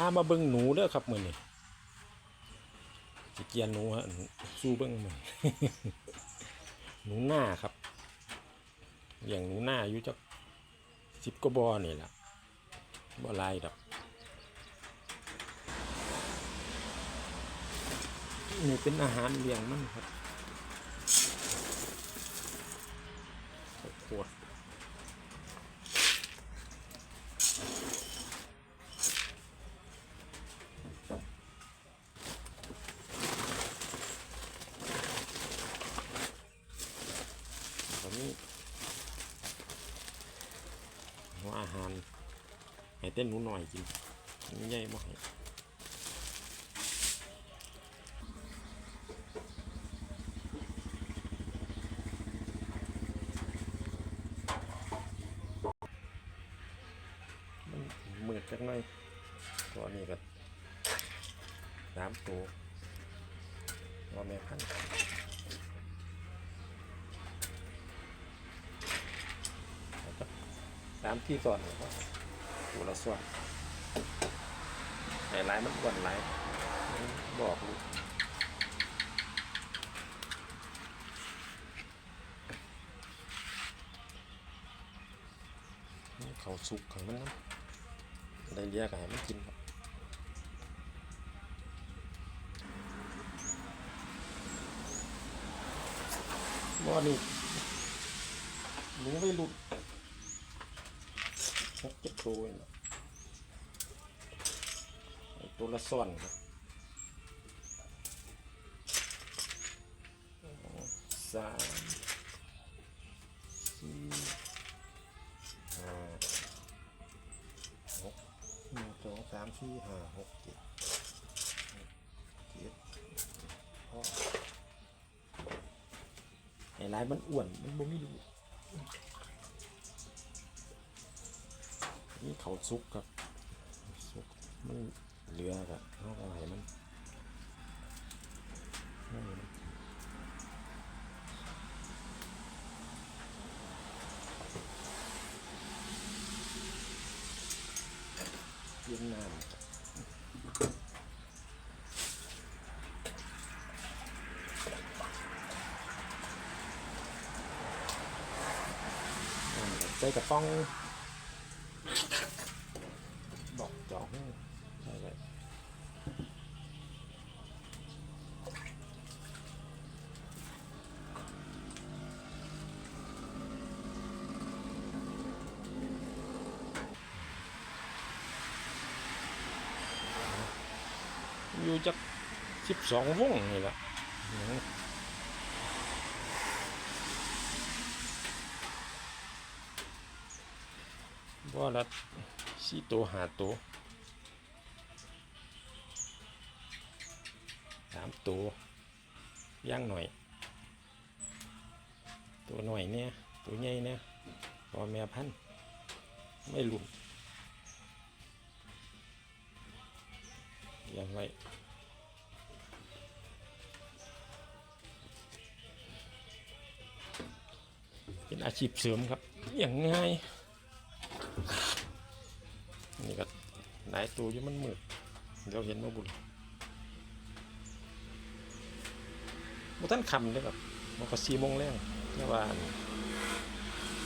พามาเบิ่งหนูเด้อครับมื้อนี้สิเกียนหนูฮะสู้เบิ่งมื้อหนูหน้าครับ อย่างหนูหน้าอายู่จักสิบกว่าบอนี่ล่ะบ่ลายดอกนี่เป็นอาหารเลี้ยงมันครับข้าวโพด ผมนี่หัวอาหารให้เต้นหนูหน่อยกินมันใหญ่บ่ให้มันมืดจักหน่อยตัวนี้ก็สามตัวว่าแม่พันธุ์ามที่ก่อนนะครับตัวละส่วนไอ้ลายมันก่อนลายบอกลูกเขาสุกของมันนะได้เรียกให้มันกินครับบ่นี่หนูไม่หลุด หกเจ็ดตัวนะตัวละซ่อนครับสามสี่ห้าหกหนึ่งสองสามสี่ห้าหกเจ็ดเจ็ดพ่อไอ้ลายมันอ้วนมันบ่มีดู นี่เขาซุกครับซุกมันเหลือครับเอาอะไรมันให้มันเย็นน้ำอ่าใจกระป้อง บอกจอกให้ใช่เลยอยู่ จักสิบสองวงนี่แหละว่าละสี่ตัวหาตัวสามตัวย่างหน่อย ตัวหน่อยเนี่ยตัวใหญ่เนี่ยพอแม่พันไม่หลุดยังไง อาชีพเสริมครับ อย่างง่าย นี่ก็หลายตัวอยู่มันมืดเดี๋ยวเห็นมาบุญบ่ท่านคำเลยครับมันก็สีมงแรงแต่ว่า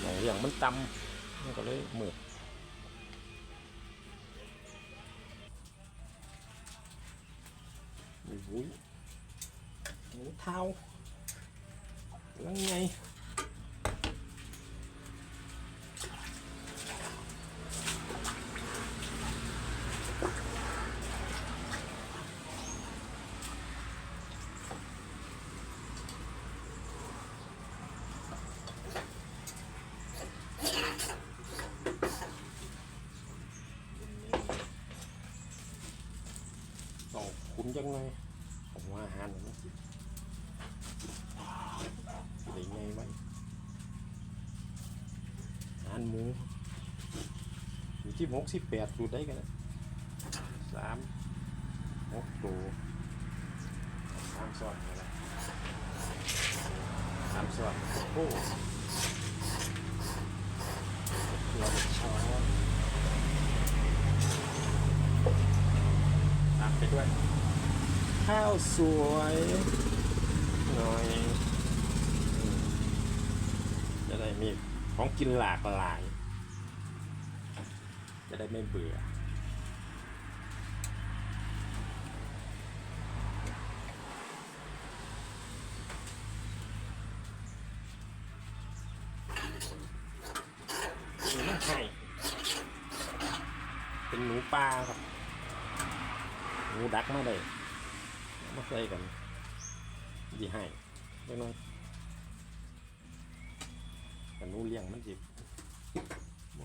หมองอย่างมันต่ำมันก็เลยมืดโอ้โหหมูเท้าลังไงุ้นจังเลยผมว่าอาหารมันได้ไงไหมอาหารหมูอยู่ที่หกสิบแปดสูตรได้กันนะสามหกตัวสามซอสอะไรสามซอสโอ้ตัวช้อนด้วย ข้าวสวยหน่อยจะได้มีของกินหลากหลาย จะได้ไม่เบื่อหนูไข่เป็นหนูปลาครับหนูดักมาเอา มาใส่กันดีให้เล็กน้อยแต่หนูเลี้ยงมันจิบ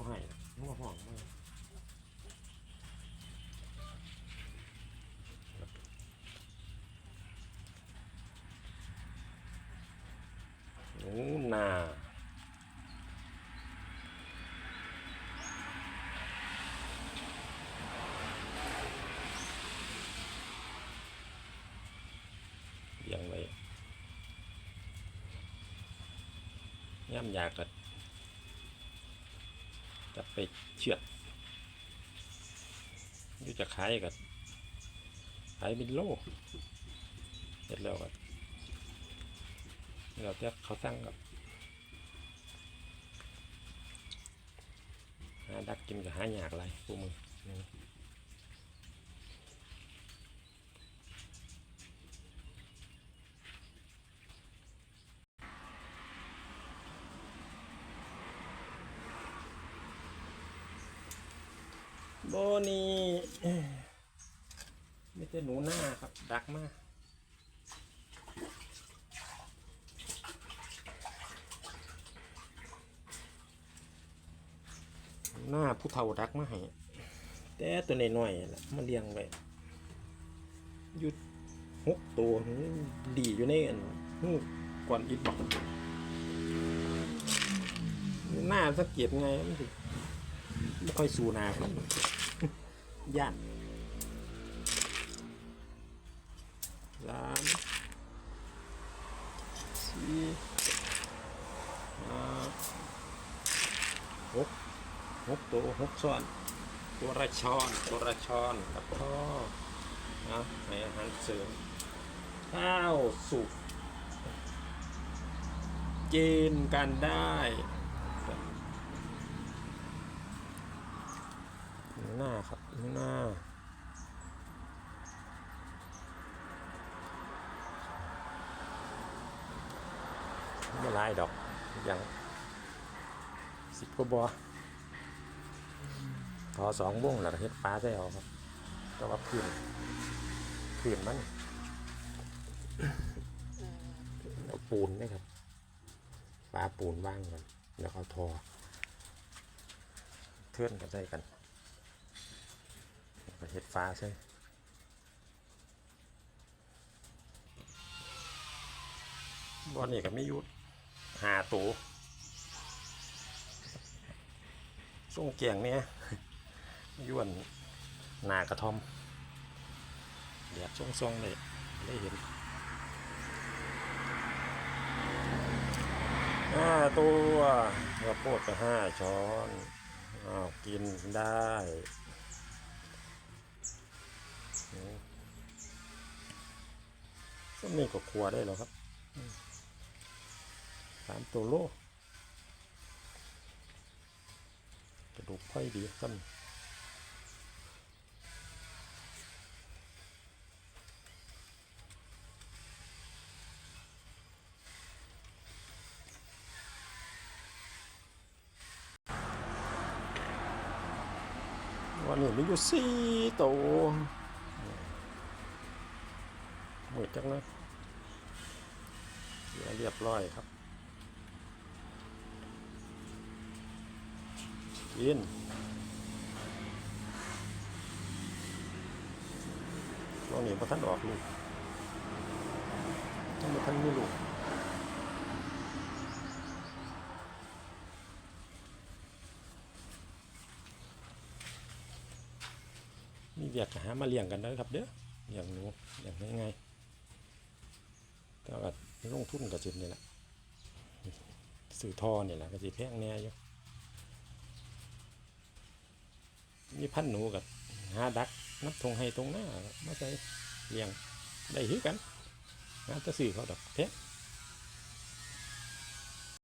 ให้บ่ห้องมาหนูนา เลี้ยงไว้ ย่ำยากก็จะไปเชือดยู่จะขายก็ขายเป็นโลเสร็จแล้วก็เราจะเขาสั่งกับหาดักกินกับหายากไรพวกมึง บนี่ไม่ใช่หนูหน้าครับ ดักมากหน้าผู้เฒ่าดักมาให้แต่ตัวน้อยๆน่ะมาเลี้ยงไว้อยุดหกตัวดีอยู่ในอันหูก่อนอิดบอกหน้าสังเกตไงมันถึงไม่ค่อยสูนาครับ ย่านสามสี่ห้าหกหกตัวหกช้อนตัวละช้อนตัวละช้อนครับพ่อนะให้อาหารเสริมข้าวสุกกินกันได้ หนูหน้าครับหนูหน้าไม่ลายดอกอย่างสิบกว่าบอพอสองวงแล้วเฮ็ดฟ้าใส่เอาครับแต่ว่าพื้นพื้นมันเอาปูนนี่ครับฟ้าปูนว่างกันแล้วเขาทอเทื่อนกันได้กัน เห็ดฟ้าใช่บอลนี่ก็ไม่ยุดหาตัวส่งเกียงเนี่ยยวนหนากระทอมเดี๋ยวส่งส่งๆเลยได้เห็นห้าตัวกระโปดก็ห้าช้อนอ้าวกินได้ ก็มีก็ครัวได้แล้วครับสามตัวโลกระดูกค่อยดีกันวันนี้มีอยู่สี่ตัว มืดจังเลยเรียบร้อยครับกินตอนนี้พอท่านออกลูกท่านพอท่านมีลูกมีเวียกก็หามาเลี้ยงกันได้ครับเด้ออย่างหนูอย่างง่ายๆ แต่ว่าลงทุนกับจิตนี่แหละสื่อทอนี่แหละก็สิแพงแน่อยู่มีพันหนูกับหาดักนับทงให้ตรงหน้ามาใส่เลี้ยงได้คือกันงานจะสื่อเขาดอกแพง